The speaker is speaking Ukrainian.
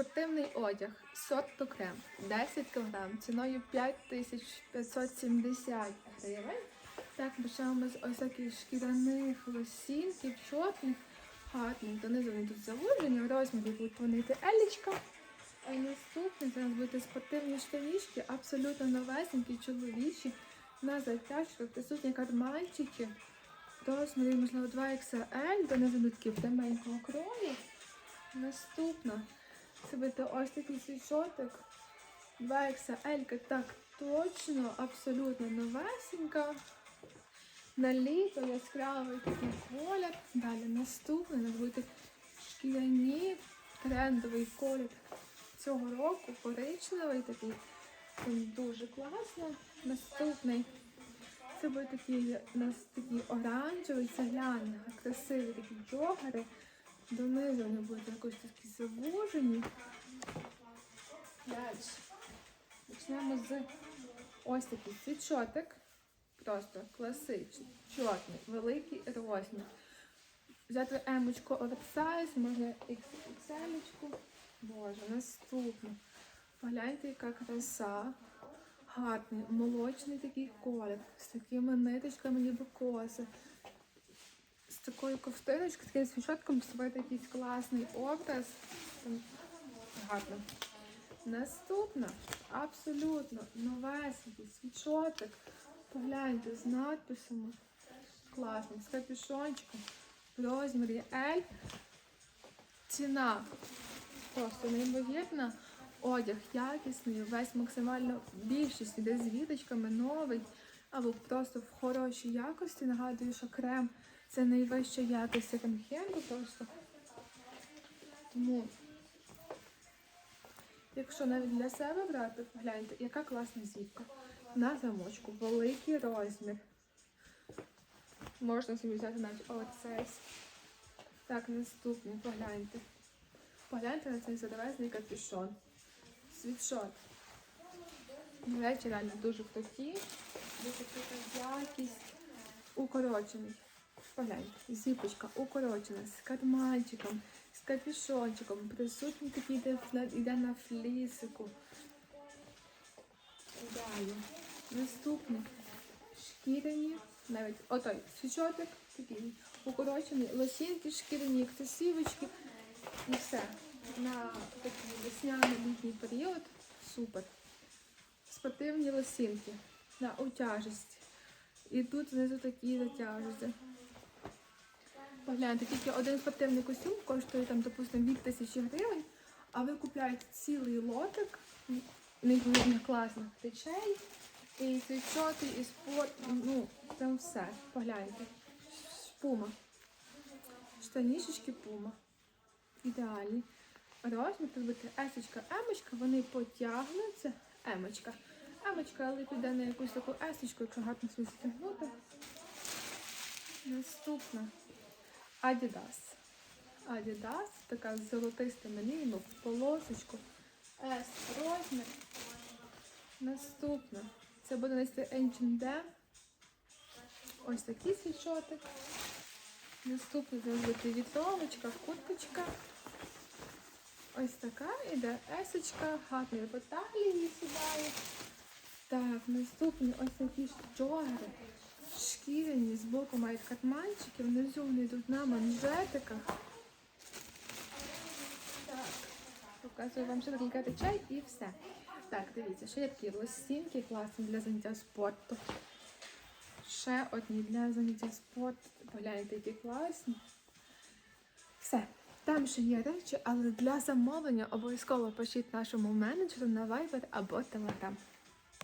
Спортивний одяг, сорт крем, 10 кг, ціною 5570 гривень. Так, почнемо з ось таких шкіряних лосінків, чорних, гарних. Донизу вони тут завужені, в розмірі будуть вони елічка. А наступні зараз будуть спортивні штанішки, абсолютно новесенькі, чоловічі, на затяжках, присутні карманчики. Розмірі, можливо, 2XL, донизу будуть такі темненького крою. Наступна. Буде ось такий світшотик. 2XL, так точно, абсолютно новесенька. На літо яскравий такий колір. Далі наступний нас буде шкіряні, трендовий колір цього року, коричневий такий. Він дуже класно. Наступний. Це буде такий у нас такий оранжевий, цегляний, красивий такі джогери. Донизу вони будуть якось такі завужені. Далі. Почнемо з ось такий світшотик. Просто класичний, чорний, великий розмір. Взяти емочку оверсайз, можна XL. Боже, наступно. Погляньте, яка краса. Гарний, молочний такий колір. З такими ниточками, ніби коси з такою ковтиночкою, таким свічотком створити якийсь класний образ. Гарно. Наступна абсолютно новесенький свічотик. Погляньте з надписами. Класний, з капюшончиком. В розмірі L. Ціна просто неймовірна. Одяг якісний, весь максимально більшість іде з віточками, новий, або просто в хорошій якості. Нагадую, що крем це найвища якість секонд-хенду просто. Тому, якщо навіть для себе брати, погляньте, яка класна зіпка. На замочку, великий розмір. Можна собі взяти навіть оверсайз. Так, наступний, погляньте. Погляньте на цей задовезний капюшон. Світшот. До речі, реально дуже круті. Дуже крута якість. Укорочений. Погляньте, зіпочка укорочена з карманчиком, з капюшончиком. Присутній такий йде, йде на флісику. Далі. Наступний. Шкіряні, навіть отой свічотик такий укорочений, лосінки шкіряні, красивочки. І все. На такий весняний літній період. Супер. Спортивні лосінки на утяжесть. І тут знизу такі затяжусті. Погляньте, тільки один спортивний костюм коштує там, допустимо, від тисячі гривень, а ви купуєте цілий лотик неймовірно класних речей. І світшоти, і спорт, ну, там все. Погляньте. Пума. Штанішечки пума. Ідеальні. Розмір тут буде есочка, емочка, вони потягнуться. Емочка. Емочка, але піде на якусь таку есочку, якщо гарно стягнути. Наступна. Adidas. Adidas, така з золотистими полосочку. S розмір. Наступна. Це буде нести H&M. Ось такий свічотик. Наступна це буде вітровочка, курточка. Ось така іде есочка, гарний по сідає. Так, наступні ось такі джогери. Шкіряні, збоку мають катманчики, внизу вони йдуть на манжетиках. Так, показую вам ще декілька речей і все. Так, дивіться, ще є такі лосінки класні для заняття спорту. Ще одні для заняття спорту. Погляньте, які класні. Там ще є речі, але для замовлення обов'язково пишіть нашому менеджеру на Viber або Telegram.